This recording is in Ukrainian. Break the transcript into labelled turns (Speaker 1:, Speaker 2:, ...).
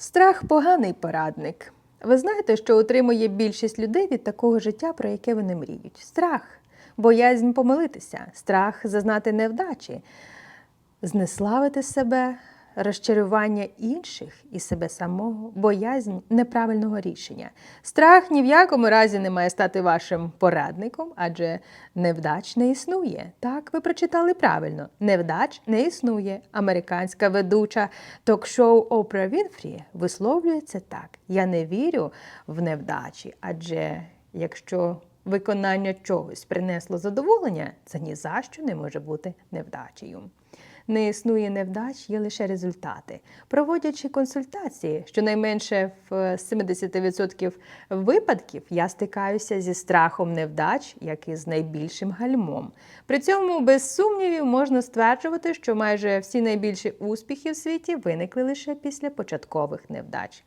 Speaker 1: Страх поганий порадник. Ви знаєте, що утримує більшість людей від такого життя, про яке вони мріють. Страх, боязнь помилитися, страх зазнати невдачі, знеславити себе, розчарування інших і себе самого, боязнь неправильного рішення. Страх ні в якому разі не має стати вашим порадником, адже невдач не існує. Так, ви прочитали правильно: невдач не існує. Американська ведуча ток-шоу Опра Вінфрі висловлюється так: я не вірю в невдачі, адже якщо виконання чогось принесло задоволення, це ні за що не може бути невдачею. Не існує невдач, є лише результати. Проводячи консультації, щонайменше в 70% випадків я стикаюся зі страхом невдач, як і з найбільшим гальмом. При цьому, без сумнівів, можна стверджувати, що майже всі найбільші успіхи в світі виникли лише після початкових невдач.